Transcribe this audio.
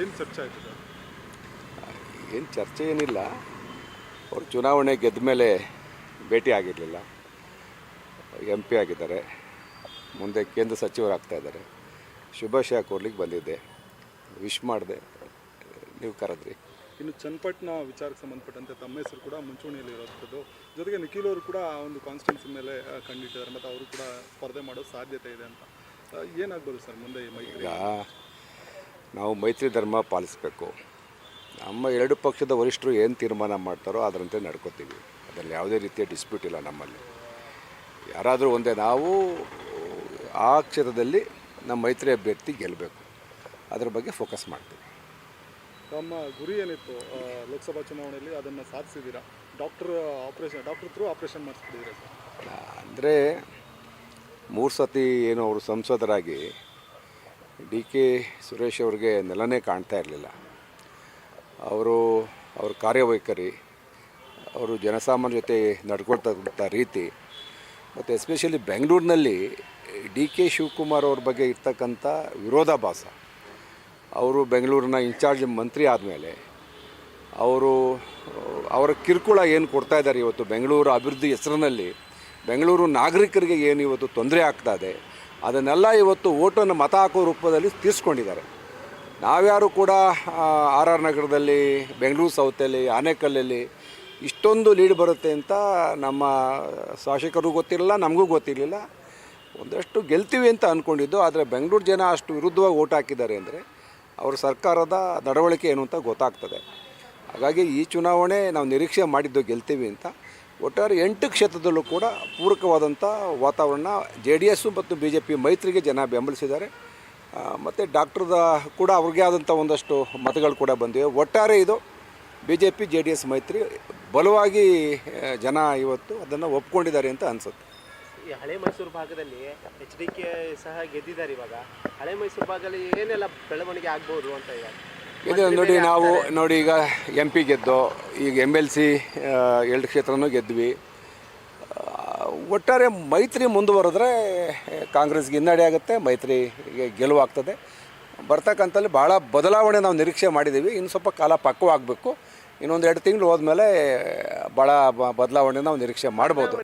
ಏನು ಚರ್ಚೆ ಏನು ಚರ್ಚೆ ಏನಿಲ್ಲ. ಅವರು ಚುನಾವಣೆ ಗೆದ್ದ ಮೇಲೆ ಭೇಟಿ ಆಗಿರಲಿಲ್ಲ. ಎಂ ಪಿ ಆಗಿದ್ದಾರೆ. ಮುಂದೆ ಕೇಂದ್ರ ಸಚಿವರಾಗ್ತಾ ಇದ್ದಾರೆ. ಶುಭಾಶಯ ಕೋರ್ಲಿಕ್ಕೆ ಬಂದಿದ್ದೆ. ವಿಶ್ ಮಾಡಿದೆ. ನೀವು ಕರೆದ್ರಿ. ಇನ್ನು ಚನ್ನಪಟ್ಟಣ ವಿಚಾರಕ್ಕೆ ಸಂಬಂಧಪಟ್ಟಂತೆ ತಮ್ಮ ಹೆಸರು ಕೂಡ ಮುಂಚೂಣಿಯಲ್ಲಿ ಇರೋದು ಜೊತೆಗೆ ನಿಖಿಲ್ ಅವರು ಕೂಡ ಆ ಒಂದು ಕಾನ್ಸ್ಟೆನ್ಸಿ ಮೇಲೆ ಕಂಡಿಟ್ಟಿದ್ದಾರೆ. ಮತ್ತು ಅವರು ಕೂಡ ಸ್ಪರ್ಧೆ ಮಾಡೋ ಸಾಧ್ಯತೆ ಇದೆ ಅಂತ. ಏನಾಗ್ಬೋದು ಸರ್ ಮುಂದೆ ಈ ಮೈತ್ರಿ? ನಾವು ಮೈತ್ರಿ ಧರ್ಮ ಪಾಲಿಸಬೇಕು. ನಮ್ಮ ಎರಡು ಪಕ್ಷದ ವರಿಷ್ಠರು ಏನು ತೀರ್ಮಾನ ಮಾಡ್ತಾರೋ ಅದರಂತೆ ನಡ್ಕೋತೀವಿ. ಅದರಲ್ಲಿ ಯಾವುದೇ ರೀತಿಯ ಡಿಸ್ಪ್ಯೂಟ್ ಇಲ್ಲ ನಮ್ಮಲ್ಲಿ. ಯಾರಾದರೂ ಒಂದೇ ನಾವು ಆ ಕ್ಷೇತ್ರದಲ್ಲಿ ನಮ್ಮ ಮೈತ್ರಿ ಅಭ್ಯರ್ಥಿ ಗೆಲ್ಲಬೇಕು ಅದ್ರ ಬಗ್ಗೆ ಫೋಕಸ್ ಮಾಡ್ತೀವಿ. ತಮ್ಮ ಗುರಿ ಏನಿತ್ತು ಲೋಕಸಭಾ ಚುನಾವಣೆಯಲ್ಲಿ ಅದನ್ನು ಸಾಧಿಸಿದ್ದೀರಾ? Doctor operation doctor through operation ಮಾಡಿಸ್ಬಿಟ್ಟಿದ್ದೀರಾ sir? ಅಂದರೆ ಮೂರು ಸತಿ ಏನು ಅವರು ಸಂಸದರಾಗಿ ಡಿ ಕೆ ಸುರೇಶ್ ಅವ್ರಿಗೆ ನೆಲನೇ ಕಾಣ್ತಾ ಇರಲಿಲ್ಲ. ಅವರು, ಅವ್ರ ಕಾರ್ಯವೈಖರಿ, ಅವರು ಜನಸಾಮಾನ್ಯ ಜೊತೆ ನಡ್ಕೊಳ್ತಕ್ಕಂಥ ರೀತಿ, ಮತ್ತು ಎಸ್ಪೆಷಲಿ ಬೆಂಗಳೂರಿನಲ್ಲಿ ಡಿ ಕೆ ಶಿವಕುಮಾರ್ ಅವ್ರ ಬಗ್ಗೆ ಇರ್ತಕ್ಕಂಥ ವಿರೋಧಾಭಾಸ. ಅವರು ಬೆಂಗಳೂರಿನ ಇನ್ಚಾರ್ಜ್ ಮಂತ್ರಿ ಆದಮೇಲೆ ಅವರು, ಅವರ ಕಿರುಕುಳ ಏನು ಕೊಡ್ತಾ ಇದ್ದಾರೆ ಇವತ್ತು ಬೆಂಗಳೂರು ಅಭಿವೃದ್ಧಿ ಹೆಸರಿನಲ್ಲಿ, ಬೆಂಗಳೂರು ನಾಗರಿಕರಿಗೆ ಏನು ಇವತ್ತು ತೊಂದರೆ ಆಗ್ತಾ ಇದೆ ಅದನ್ನೆಲ್ಲ ಇವತ್ತು ಓಟನ್ನು ಮತ ಹಾಕೋ ರೂಪದಲ್ಲಿ ತೀರಿಸ್ಕೊಂಡಿದ್ದಾರೆ. ನಾವ್ಯಾರು ಕೂಡ ಆರ್ ಆರ್ ನಗರದಲ್ಲಿ, ಬೆಂಗಳೂರು ಸೌತಲ್ಲಿ ಆನೇಕಲ್ಲಲ್ಲಿ ಇಷ್ಟೊಂದು ಲೀಡ್ ಬರುತ್ತೆ ಅಂತ ನಮ್ಮ ಶಾಸಕರು ಗೊತ್ತಿರಲಿಲ್ಲ, ನಮಗೂ ಗೊತ್ತಿರಲಿಲ್ಲ. ಒಂದಷ್ಟು ಗೆಲ್ತೀವಿ ಅಂತ ಅಂದ್ಕೊಂಡಿದ್ದು ಆದರೆ ಬೆಂಗಳೂರು ಜನ ಅಷ್ಟು ವಿರುದ್ಧವಾಗಿ ಓಟ್ ಹಾಕಿದ್ದಾರೆ ಅಂದರೆ ಅವರ ಸರ್ಕಾರದ ನಡವಳಿಕೆ ಏನು ಅಂತ ಗೊತ್ತಾಗ್ತದೆ. ಹಾಗಾಗಿ ಈ ಚುನಾವಣೆ ನಾವು ನಿರೀಕ್ಷೆ ಮಾಡಿದ್ದು ಗೆಲ್ತೀವಿ ಅಂತ ಒಟ್ಟಾರೆ ಎಂಟು ಕ್ಷೇತ್ರದಲ್ಲೂ ಕೂಡ ಪೂರಕವಾದಂಥ ವಾತಾವರಣ ಜೆ ಡಿ ಎಸ್ಸು ಮತ್ತು ಬಿ ಜೆ ಪಿ ಮೈತ್ರಿಗೆ ಜನ ಬೆಂಬಲಿಸಿದ್ದಾರೆ. ಮತ್ತು ಡಾಕ್ಟ್ರದ ಕೂಡ ಅವ್ರಿಗೆ ಆದಂಥ ಒಂದಷ್ಟು ಮತಗಳು ಕೂಡ ಬಂದಿವೆ. ಒಟ್ಟಾರೆ ಇದು B J P, J D S ಮೈತ್ರಿ ಬಲವಾಗಿ ಜನ ಇವತ್ತು ಅದನ್ನು ಒಪ್ಕೊಂಡಿದ್ದಾರೆ ಅಂತ ಅನಿಸುತ್ತೆ. ಈ ಹಳೆ ಮೈಸೂರು ಭಾಗದಲ್ಲಿ ಎಚ್ ಡಿ ಕೆ ಸಹ ಗೆದ್ದಿದ್ದಾರೆ ಇವಾಗ. ಹಳೆ ಮೈಸೂರು ಭಾಗದಲ್ಲಿ ಏನೆಲ್ಲ ಬೆಳವಣಿಗೆ ಆಗ್ಬೋದು ಅಂತ ಇವಾಗ ಇದು ನೋಡಿ ನಾವು ನೋಡಿ ಈಗ ಎಂ ಪಿ ಗೆದ್ದು ಈಗ ಎಂ ಎಲ್ ಸಿ ಎರಡು ಕ್ಷೇತ್ರನೂ ಗೆದ್ವಿ ಒಟ್ಟಾರೆ ಮೈತ್ರಿ ಮುಂದುವರೆದ್ರೆ ಕಾಂಗ್ರೆಸ್ಗೆ ಹಿನ್ನಡೆ ಆಗುತ್ತೆ ಮೈತ್ರಿಗೆ ಗೆಲುವಾಗ್ತದೆ ಬರ್ತಕ್ಕಂಥಲ್ಲಿ ಭಾಳ ಬದಲಾವಣೆ ನಾವು ನಿರೀಕ್ಷೆ ಮಾಡಿದ್ದೀವಿ. ಇನ್ನು ಸ್ವಲ್ಪ ಕಾಲ ಪಕ್ವವಾಗಬೇಕು ಇನ್ನೊಂದು ಎರಡು ತಿಂಗಳು ಹೋದ್ಮೇಲೆ ಭಾಳ ಬದಲಾವಣೆ ನಾವು ನಿರೀಕ್ಷೆ ಮಾಡ್ಬೋದು.